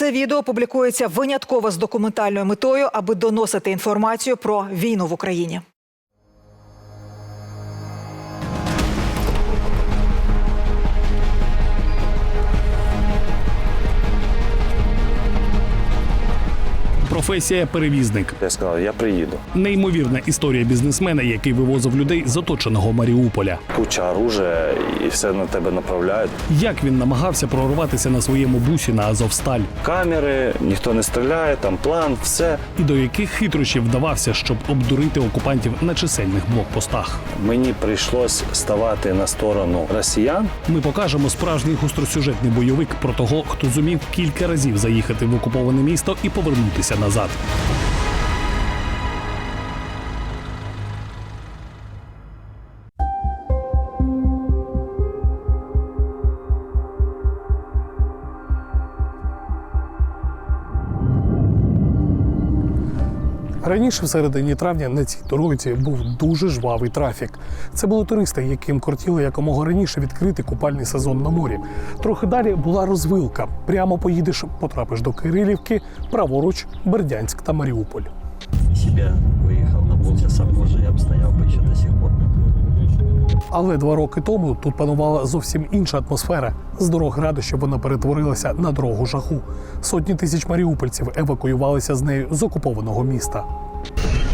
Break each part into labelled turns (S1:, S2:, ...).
S1: Це відео публікується винятково з документальною метою, аби доносити інформацію про війну в Україні.
S2: Професія перевізник.
S3: Я сказав, я приїду.
S2: Неймовірна історія бізнесмена, який вивозив людей з оточеного Маріуполя.
S3: Куча оружия і все на тебе направляють.
S2: Як він намагався прорватися на своєму бусі на Азовсталь,
S3: Камери, ніхто не стріляє, там план, все.
S2: і до яких хитрощів вдавався, щоб обдурити окупантів на чисельних блокпостах.
S3: Мені прийшлось ставати на сторону росіян.
S2: Ми покажемо справжній гостросюжетний бойовик про того, хто зумів кілька разів заїхати в окуповане місто і повернутися назад назад.
S4: Раніше, в середині травня, на цій дорозі був дуже жвавий трафік. Це були туристи, яким кортіло якомога раніше відкрити купальний сезон на морі. Трохи далі була розвилка. Прямо поїдеш, потрапиш до Кирилівки, праворуч Бердянськ та Маріуполь.
S5: себя выехал на полчаса позже, я бы стоял бы еще до сих пор.
S4: Але два роки тому тут панувала зовсім інша атмосфера. З дорог радощів вона перетворилася на дорогу жаху. Сотні тисяч маріупольців евакуювалися з нею з окупованого міста.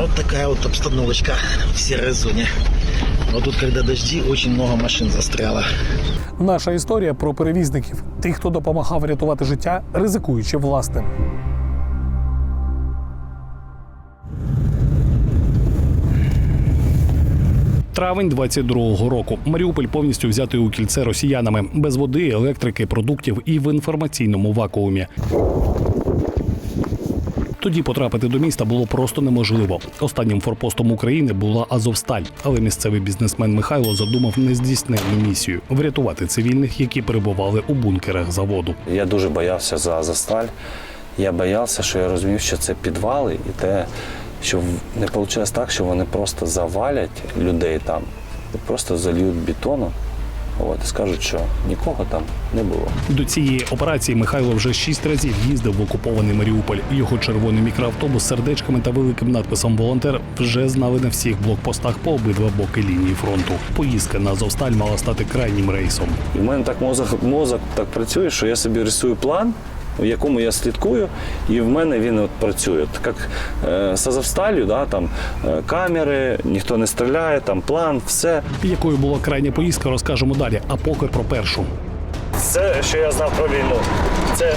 S5: Вот такая вот обстановочка в серой зоне. Вот тут, когда дожди, очень много машин застряло.
S4: Наша історія про перевізників, тих, хто допомагав рятувати життя, ризикуючи власним.
S2: Травень 22-го року. Маріуполь повністю взятий у кільце росіянами без води, електрики, продуктів і в інформаційному вакуумі. Тоді потрапити до міста було просто неможливо. Останнім форпостом України була Азовсталь, але місцевий бізнесмен Михайло задумав нездійсненну місію врятувати цивільних, які перебували у бункерах заводу.
S3: Я дуже боявся за Азосталь. Я боявся, що я розумів, що це підвали, і те, що не вийшло так, що вони просто завалять людей там, просто зальють бетоном. От, скажуть, що нікого там не було.
S2: До цієї операції Михайло вже шість разів їздив в окупований Маріуполь. Його червоний мікроавтобус з сердечками та великим надписом Волонтер вже знали на всіх блокпостах по обидва боки лінії фронту. Поїздка на Азовсталь мала стати крайнім рейсом.
S3: І в мене так мозок, мозок так працює, що я собі рисую план, в якому я слідкую, і в мене він от працює. Так як е, да, там е, камери, ніхто не стріляє, там план, все.
S2: Якою була крайня поїздка, розкажемо далі. А поки про першу.
S3: Все, що я знав про війну, це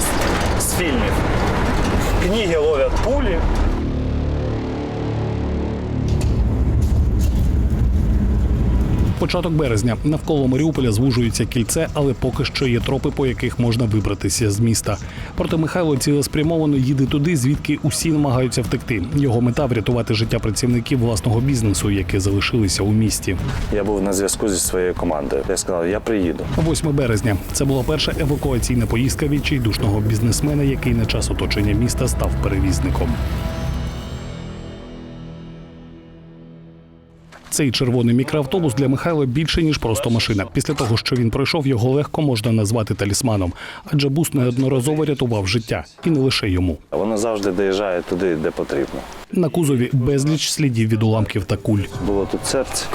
S3: з, з фільмів. Книги ловлять пулі.
S2: Початок березня навколо Маріуполя звужується кільце, але поки що є тропи, по яких можна вибратися з міста. Проте Михайло цілеспрямовано їде туди, звідки усі намагаються втекти. Його мета врятувати життя працівників власного бізнесу, які залишилися у місті.
S3: Я був на зв'язку зі своєю командою. Я сказав, я приїду.
S2: 8 березня це була перша евакуаційна поїздка відчайдушного бізнесмена, який на час оточення міста став перевізником. Цей червоний мікроавтобус для Михайла більше ніж просто машина. Після того, що він пройшов, його легко можна назвати талісманом, адже бус неодноразово рятував життя, і не лише йому.
S3: Воно завжди доїжджає туди, де потрібно.
S2: На кузові безліч слідів від уламків та куль.
S3: Було тут серце,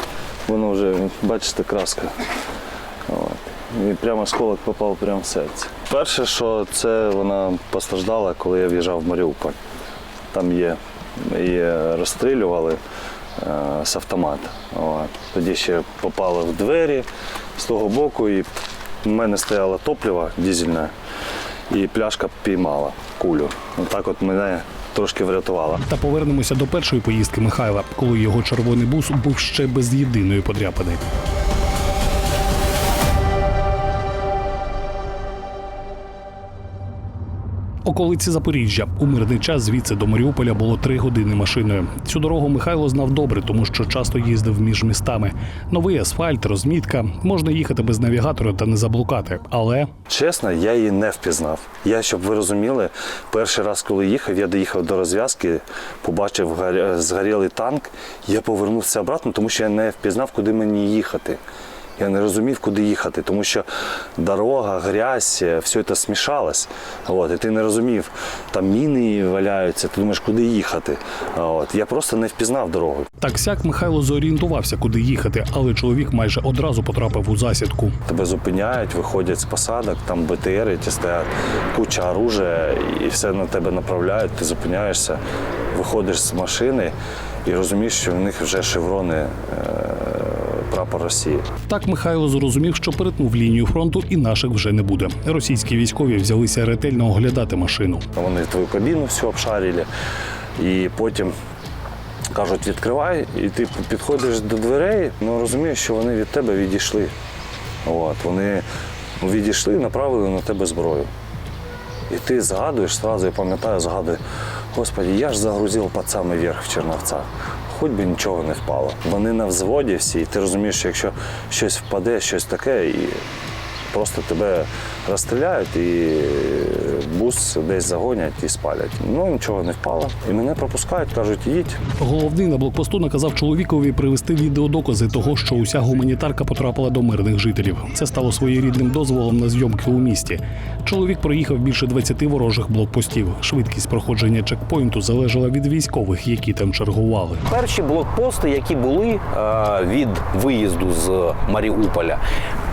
S3: воно вже, бачите, краска. От. І прямо осколок попав прямо в серце. Перше, що це вона постраждала, коли я в'їжджав в Маріуполь. Там є, її розстрілювали з автомата. От. Тоді ще попали в двері з того боку, і в мене стояло топливо дизельне, і пляшка піймала кулю. Отак от мене трошки врятувала.
S2: Та повернемося до першої поїздки Михайла, коли його червоний бус був ще без єдиної подряпини. Околиці Запоріжжя у мирний час звідси до Маріуполя було три години машиною. Цю дорогу Михайло знав добре, тому що часто їздив між містами. Новий асфальт, розмітка. Можна їхати без навігатора та не заблукати. Але
S3: Чесно, я її не впізнав. Я, щоб ви розуміли, перший раз, коли їхав, я доїхав до розв'язки, побачив згорілий танк, я повернувся обратно, тому що я не впізнав, куди мені їхати. Я не розумів, куди їхати, тому що дорога, грязь, е, все це смішалось. От, і ти не розумів, там міни валяються, ти думаєш, куди їхати. От, я просто не впізнав дорогу.
S2: Так сяк Михайло зорієнтувався, куди їхати, але чоловік майже одразу потрапив у засідку.
S3: Тебе зупиняють, виходять з посадок, там БТР, ті стоять, куча оружия, і все на тебе направляють, ти зупиняєшся, виходиш з машини і розумієш, що в них вже шеврони е, прапор Росії.
S2: Так Михайло зрозумів, що перетнув лінію фронту і наших вже не буде. Російські військові взялися ретельно оглядати машину.
S3: Вони твою кабіну всю обшарили, і потім кажуть, відкривай, і ти підходиш до дверей, ну розумієш, що вони від тебе відійшли. От, вони відійшли і направили на тебе зброю. І ти згадуєш, зразу я пам'ятаю, згадую, Господи, я ж загрузив під самий верх в Черновцях. Хоч би нічого не впало. Вони на взводі всі, і ти розумієш, що якщо щось впаде, щось таке, і просто тебе розстріляють і бус десь загонять і спалять. Ну нічого не впало. І мене пропускають, кажуть, їдь.
S2: Головний на блокпосту наказав чоловікові привезти відеодокази того, що уся гуманітарка потрапила до мирних жителів. Це стало своєрідним дозволом на зйомки у місті. Чоловік проїхав більше 20 ворожих блокпостів. Швидкість проходження чекпоінту залежала від військових, які там чергували.
S6: Перші блокпости, які були е, від виїзду з Маріуполя,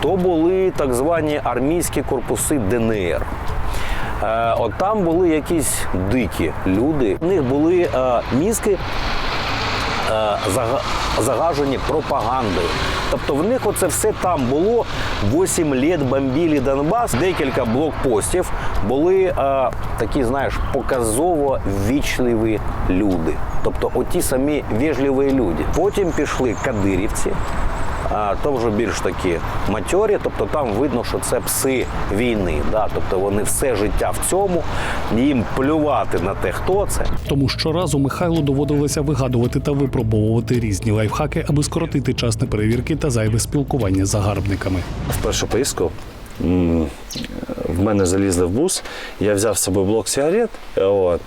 S6: то були так звані армійські корпуси ДНР. Е, от там були якісь дикі люди. В них були е, мізки е, загажені пропагандою. Тобто в них оце все там було. 8 літ бомбили Донбас. Декілька блокпостів були е, такі, знаєш, показово ввічливі люди. Тобто оті самі вежливі люди. Потім пішли кадирівці. А, то вже більш такі матьорі, тобто там видно, що це пси війни. Да? Тобто вони все життя в цьому, їм плювати на те, хто це.
S2: Тому щоразу Михайлу доводилося вигадувати та випробовувати різні лайфхаки, аби скоротити час на перевірки та зайве спілкування з загарбниками.
S3: В першу поїздку в мене залізли в бус, я взяв з собою блок сигарет, от,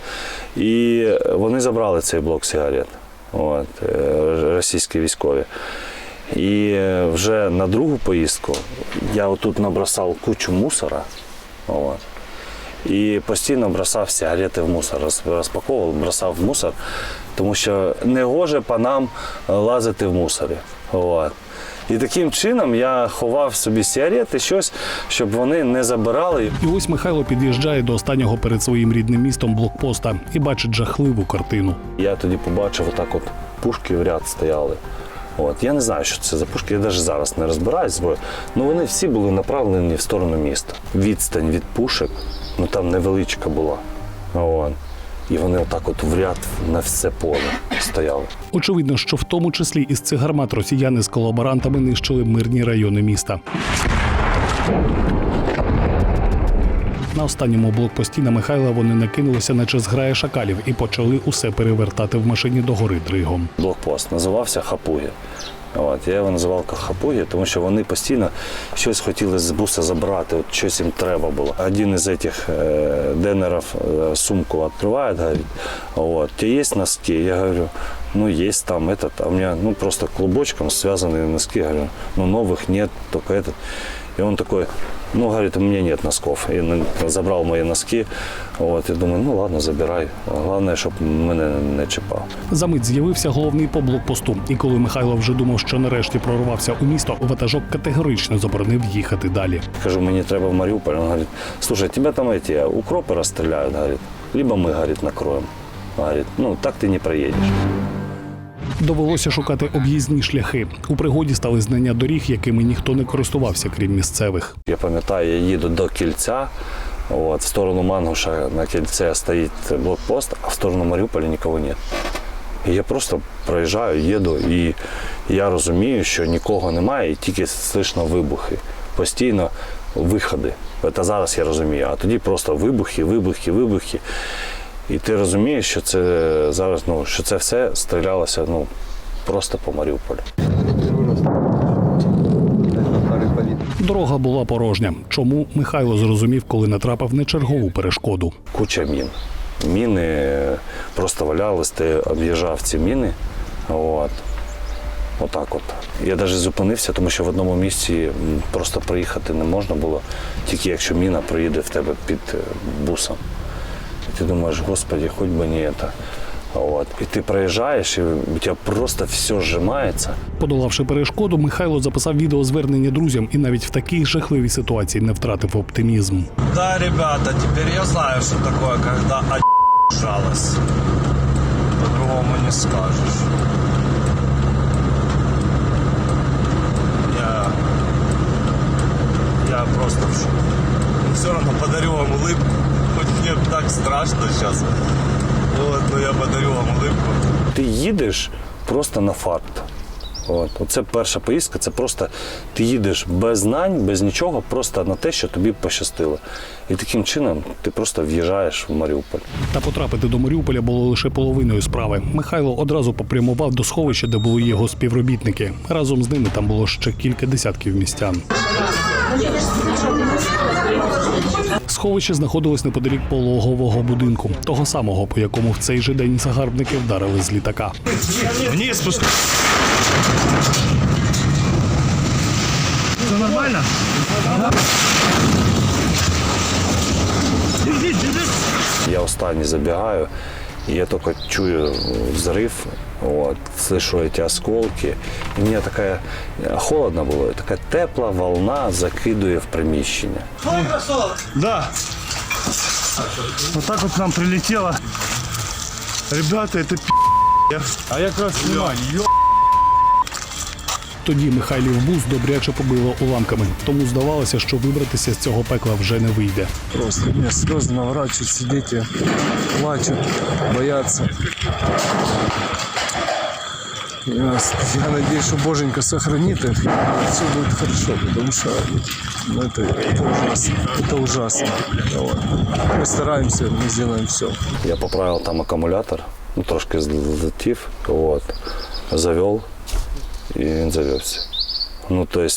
S3: і вони забрали цей блок сигарет, от, е, російські військові. І е, вже на другу поїздку я отут набросав кучу мусора. От, і постійно бросав сигарети в мусор, розпаковував, бросав в мусор, тому що не гоже панам лазити в мусорі. От. І таким чином я ховав собі сигарети, щось, щоб вони не забирали.
S2: І ось Михайло під'їжджає до останнього перед своїм рідним містом блокпоста і бачить жахливу картину.
S3: Я тоді побачив, отак от пушки в ряд стояли. От. Я не знаю, що це за пушки, я навіть зараз не розбираюсь бо Ну вони всі були направлені в сторону міста. Відстань від пушек, ну там невеличка була. От. І вони отак от в ряд на все поле стояли.
S2: Очевидно, що в тому числі із цих гармат росіяни з колаборантами нищили мирні райони міста. На останньому блокпості на Михайла вони накинулися, наче зграя шакалів, і почали усе перевертати в машині до гори дригом.
S3: блокпост. Називався Хапуги. От, я його називав Хапуги, тому що вони постійно щось хотіли з буса забрати, от щось їм треба було. Один із цих е, денерів е, сумку відкриває, говорить, от, у тебе є носки? Я говорю, ну есть там этот, а у меня ну просто клубочком связанные носки, говорю, ну новых нет, только этот. И он такой, ну, говорит, у меня нет носков. И на- забрал мои носки. Вот, и думаю, ну ладно, забирай. Главное, щоб мене не чіпав.
S2: Замить з'явився головний по блокпосту. І коли Михайло вже думав, що нарешті прорвався у місто, ватажок категорично заборонив їхати далі.
S3: Кажу, мені треба в Маріуполь. Он говорит, слушай, тебя там эти укропы расстреляют, говорит. Либо мы, говорит, накроем. Говорит, ну так ты не проедешь.
S2: Довелося шукати об'їзні шляхи. У пригоді стали знання доріг, якими ніхто не користувався, крім місцевих.
S3: Я пам'ятаю, я їду до кільця. От, в сторону Мангуша на кільце стоїть блокпост, а в сторону Маріуполя нікого. І я просто проїжджаю, їду, і я розумію, що нікого немає, і тільки слышно вибухи. Постійно виходи. Це зараз я розумію. А тоді просто вибухи, вибухи, вибухи. І ти розумієш, що це зараз, ну, що це все стрілялося ну, просто по Маріуполю.
S2: Дорога була порожня. Чому Михайло зрозумів, коли натрапив на чергову перешкоду?
S3: куча мін. Міни просто валялись, ти об'їжджав ці міни. От. Отак от. Я навіть зупинився, тому що в одному місці просто проїхати не можна було, тільки якщо міна проїде в тебе під е, бусом. І ти думаєш, господи, хоч би не це. От. І ти проїжджаєш, і у тебе просто все зжимається.
S2: Подолавши перешкоду, Михайло записав відеозвернення друзям і навіть в такій жахливій ситуації не втратив оптимізм.
S7: Да, ребята, теперь я знаю, что такое, когда жалость. По-другому не скажешь. Я... Я просто в шоке. Но все равно подарю вам улыбку. Так страшно сейчас. Вот, но я подарю вам улыбку.
S3: Ти їдеш просто на факт. От. Оце перша поїздка, це просто ти їдеш без знань, без нічого, просто на те, що тобі пощастило. І таким чином ти просто в'їжджаєш в Маріуполь.
S2: Та потрапити до Маріуполя було лише половиною справи. Михайло одразу попрямував до сховища, де були його співробітники. Разом з ними там було ще кілька десятків містян. Сховище знаходилось неподалік пологового будинку, того самого, по якому в цей же день загарбники вдарили з літака.
S7: Вниз спуск... Все нормально?
S3: Я останній забігаю, я тільки чую взрив, от, слышу эти осколки. І мені така холодно було, і така тепла волна закидує в приміщення.
S7: Да. Вот так вот нам прилетело. Ребята, это пи***. А я как раз внимание. Ё...
S2: Тоді Михайлів бус добряче побило уламками, тому здавалося, що вибратися з цього пекла вже не вийде.
S8: Просто мне слезы наворачивают, сидеть и плачут, боятся. Я, я надеюсь, что Боженька сохранит их, и все будет хорошо, потому что ну, это, это ужасно. Это ужасно. Вот. Мы стараемся, мы сделаем все.
S3: Я поправив там акумулятор, ну, трошки злетів, от, завел, і він завівся. Ну, тобто,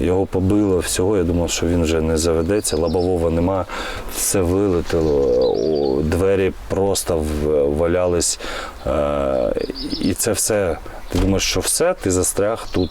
S3: його побило всього, я думав, що він вже не заведеться, лобового нема, все вилетіло, двері просто валялись. Е, і це все. Ти думаєш, що все, ти застряг тут,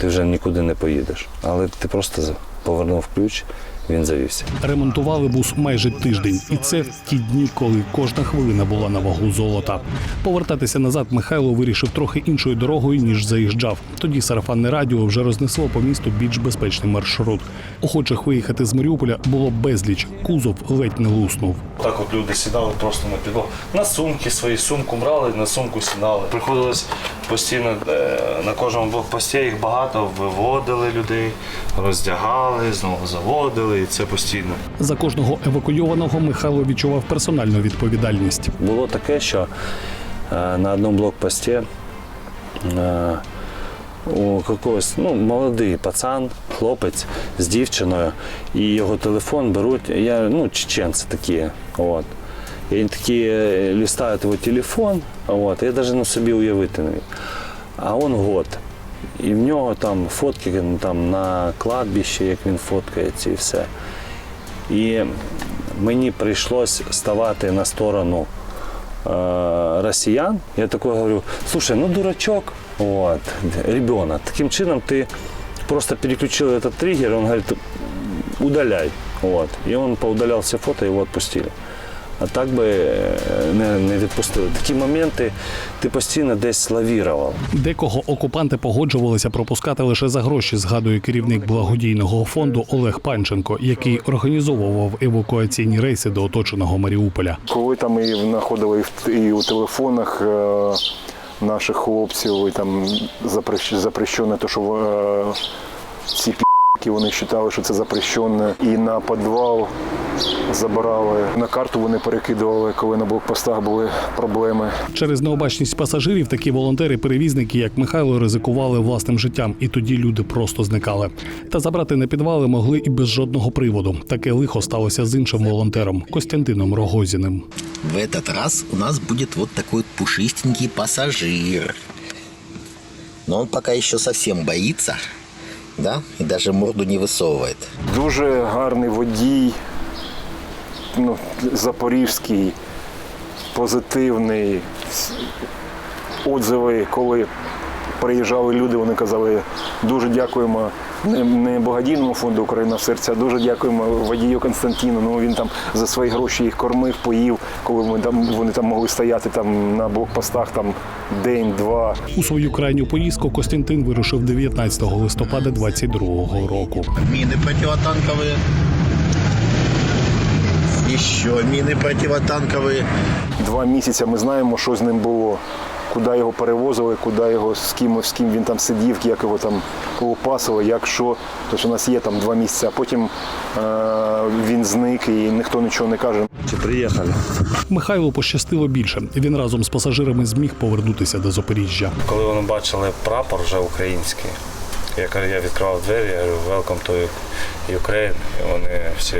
S3: ти вже нікуди не поїдеш. Але ти просто повернув ключ, він завівся.
S2: Ремонтували бус майже тиждень, і це в ті дні, коли кожна хвилина була на вагу золота. Повертатися назад Михайло вирішив трохи іншою дорогою ніж заїжджав. Тоді сарафанне радіо вже рознесло по місту більш безпечний маршрут. Охочих виїхати з Маріуполя було безліч. Кузов ледь не луснув.
S3: Так от люди сідали просто на підлогу. На сумки свої, сумку брали, на сумку сідали. Приходилось постійно е, на кожному блокпості їх багато, виводили людей, роздягали, знову заводили, і це постійно.
S2: За кожного евакуйованого Михайло відчував персональну відповідальність.
S3: Було таке, що е, на одному блокпості е, у якогось ну, молодий пацан, хлопець з дівчиною, і його телефон беруть, я, ну, чеченці такі. От. І вони такі е, листають його телефон, от, я навіть на собі уявити не міг. А він год. І в нього там фотки там, на кладбищі, як він фоткається і все. І мені прийшлось ставати на сторону е, росіян. Я такой говорю, слушай, ну дурачок, вот, ребенок. Таким чином ты просто переключил этот триггер, он говорит, удаляй. Вот. І він поудаляв все фото, його відпустили. А так би е, не, не відпустили. Такі моменти ти постійно десь лавірував.
S2: Декого окупанти погоджувалися пропускати лише за гроші, згадує керівник благодійного фонду Олег Панченко, який організовував евакуаційні рейси до оточеного Маріуполя.
S9: Коли там і знаходили і в- і у телефонах е, наших хлопців, і там запрещ- запрещено те, що е, ці пі***ки, вони вважали, що це запрещено. І на підвал забирали. На карту вони перекидували, коли на блокпостах були проблеми.
S2: Через необачність пасажирів такі волонтери-перевізники, як Михайло, ризикували власним життям, і тоді люди просто зникали. Та забрати на підвали могли і без жодного приводу. Таке лихо сталося з іншим волонтером Костянтином Рогозіним.
S5: В этот раз у нас будет вот такой пушистенький пассажир. Но он пока еще совсем боится, да, і навіть морду не висовує.
S9: Дуже гарний водій, ну, запорізький, позитивний. Отзиви, коли приїжджали люди, вони казали, дуже дякуємо не, не благодійному фонду Україна в серця, дуже дякуємо водію Константину. Ну він там за свої гроші їх кормив, поїв, коли ми там вони там могли стояти там на блокпостах там день-два.
S2: У свою крайню поїздку Костянтин вирушив 19 листопада 22-го року.
S5: Мины противотанковые. Еще мины противотанковые.
S9: Два місяці ми знаємо, що з ним було. Куди його перевозили, куди його з ким, з ким він там сидів, як його там колопасили, як що. Тобто у нас є там два місяці, а потім е- він зник і ніхто нічого не каже.
S3: Чи Приїхали.
S2: Михайлу пощастило більше. Він разом з пасажирами зміг повернутися до Запоріжжя.
S3: Коли вони бачили прапор вже український, я кажу, я відкривав двері, я говорю, welcome to Ukraine. І вони всі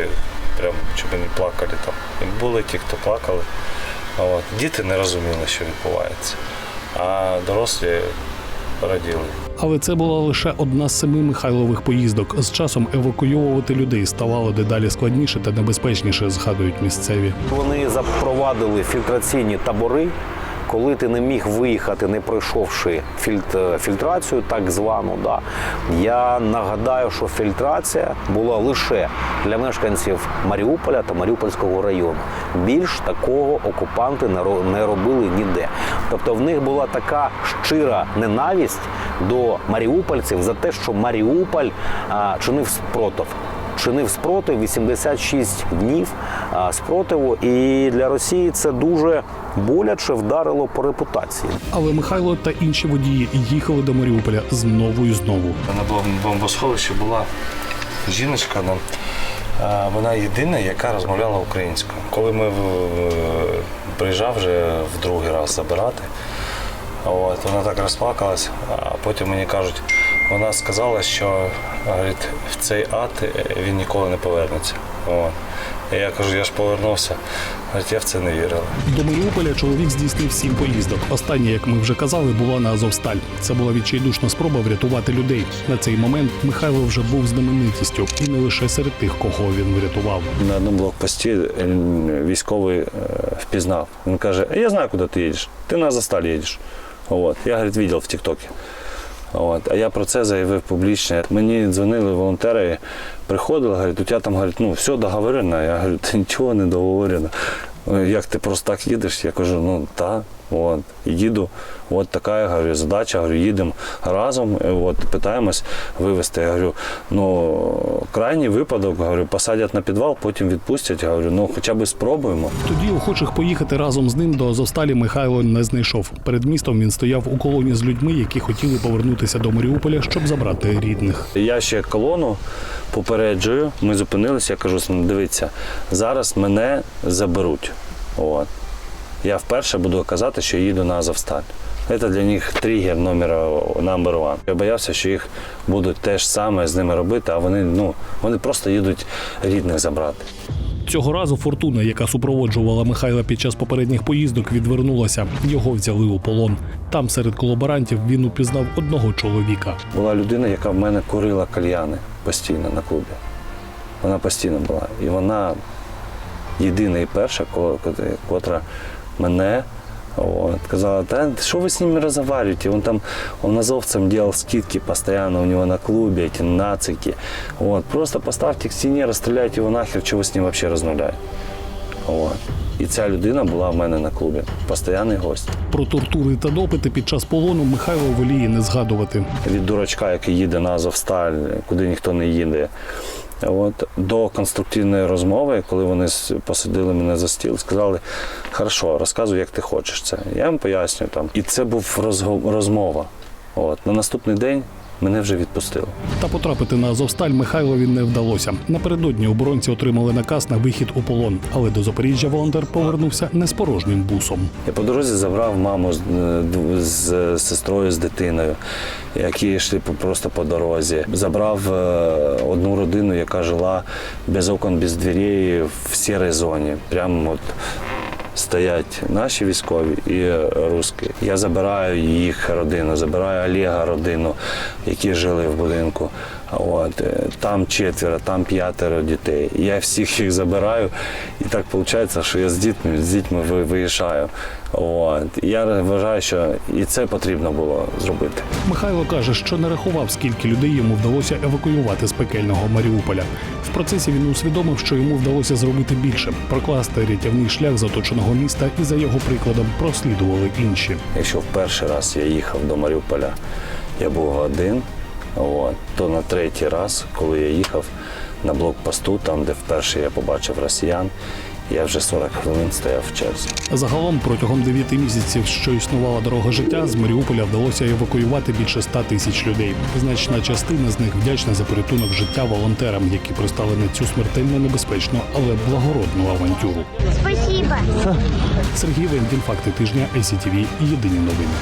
S3: прям чому не плакали там. І були ті, хто плакали. А От. Діти не розуміли, що відбувається. А дорослі раділи.
S2: Але це була лише одна з семи Михайлових поїздок. З часом евакуйовувати людей ставало дедалі складніше та небезпечніше, згадують місцеві.
S6: Вони запровадили фільтраційні табори. Коли ти не міг виїхати, не пройшовши фільт- фільтрацію, так звану, да. я нагадаю, що фільтрація була лише для мешканців Маріуполя та Маріупольського району. Більш такого окупанти не не робили ніде. Тобто в них була така щира ненависть до маріупольців за те, що Маріуполь а, чинив спротив чинив спротив 86 днів спротиву, і для Росії це дуже боляче вдарило по репутації.
S2: Але Михайло та інші водії їхали до Маріуполя знову і знову.
S3: На бомбосховищі була жіночка, ну, вона єдина, яка розмовляла українською. Коли ми приїжджав вже в другий раз забирати, от, вона так розплакалась, а потім мені кажуть, вона сказала, що говорить, в цей ад е, він ніколи не повернеться. От. І я кажу, я ж повернувся. Говорить, я в це не вірила.
S2: До Маріуполя чоловік здійснив сім поїздок. Остання, як ми вже казали, була на Азовсталь. Це була відчайдушна спроба врятувати людей. На цей момент Михайло вже був знаменитістю, і не лише серед тих, кого він врятував.
S3: На одному блокпості е, військовий е, впізнав. Він каже, я знаю, куди ти їдеш. Ти на Засталь їдеш. От. Я, говорить, бачив в Тіктокі. От. А я про це заявив публічно. Мені дзвонили волонтери, приходили, говорять, у тебе там говорять, ну все договорено. Я говорю, ти нічого не договорено. «Е, Як ти просто так їдеш? Я кажу, ну так. От, їду, от така я говорю, задача, говорю, їдемо разом, от, питаємось вивезти. Я говорю, ну, крайній випадок, говорю, посадять на підвал, потім відпустять. Я говорю, ну хоча б спробуємо.
S2: Тоді охочих поїхати разом з ним до Азовсталі Михайло не знайшов. Перед містом він стояв у колоні з людьми, які хотіли повернутися до Маріуполя, щоб забрати рідних.
S3: Я ще колону попереджую, ми зупинилися, я кажу, «Ну, дивіться, зараз мене заберуть. От. Я вперше буду казати, що їду на Азовсталь. Це для них тригер номер number one. Я боявся, що їх будуть те ж саме з ними робити, а вони, ну, вони просто їдуть рідних забрати.
S2: Цього разу фортуна, яка супроводжувала Михайла під час попередніх поїздок, відвернулася. Його взяли у полон. Там серед колаборантів він упізнав одного чоловіка.
S3: Була людина, яка в мене курила кальяни постійно на клубі. Вона постійно була. І вона єдина і перша, ко- котра мене от, казала, та що ви з ними розговорюєте? Он там он азовцам делал скидки постоянно у него на клубе, эти нацики. Вот. Просто поставьте к стене, розстріляйте його нахер, чого ви з ним взагалі розмовляєте. І ця людина була в мене на клубі, постійний гость.
S2: Про тортури та допити під час полону Михайло воліє не згадувати.
S3: від дурачка, який їде на Азовсталь, куди ніхто не їде. От, до конструктивної розмови, коли вони посадили мене за стіл, сказали, хорошо, розказуй, як ти хочеш це. Я їм поясню там. І це був розмова. От. На наступний день мене вже відпустили.
S2: Та потрапити на Азовсталь Михайлові не вдалося. Напередодні оборонці отримали наказ на вихід у полон, але до Запоріжжя волонтер повернувся не з порожнім бусом.
S3: Я по дорозі забрав маму з, е, з сестрою, з дитиною, які йшли просто по дорозі. Забрав е, одну родину, яка жила без окон, без дверей в сірій зоні. Прямо от стоять наші військові і е, русські. Я забираю їх родину, забираю Олега родину, які жили в будинку. От, е, там четверо, там п'ятеро дітей. Я всіх їх забираю, і так виходить, що я з дітьми, з дітьми ви- виїжджаю. От. Я вважаю, що і це потрібно було зробити.
S2: Михайло каже, що не рахував, скільки людей йому вдалося евакуювати з пекельного Маріуполя. В процесі він усвідомив, що йому вдалося зробити більше, прокласти рятівний шлях з оточеного міста, і за його прикладом прослідували інші.
S3: Якщо в перший раз я їхав до Маріуполя, я був один, от, то на третій раз, коли я їхав на блокпосту, там, де вперше я побачив росіян, я вже 40 хвилин стояв в черзі.
S2: Загалом протягом 9 місяців, що існувала дорога життя, з Маріуполя вдалося евакуювати більше 100 тисяч людей. Значна частина з них вдячна за порятунок життя волонтерам, які пристали на цю смертельно небезпечну, але благородну авантюру.
S10: Спасибо.
S2: Сергій Вендін, факти тижня, ICTV, Єдині новини.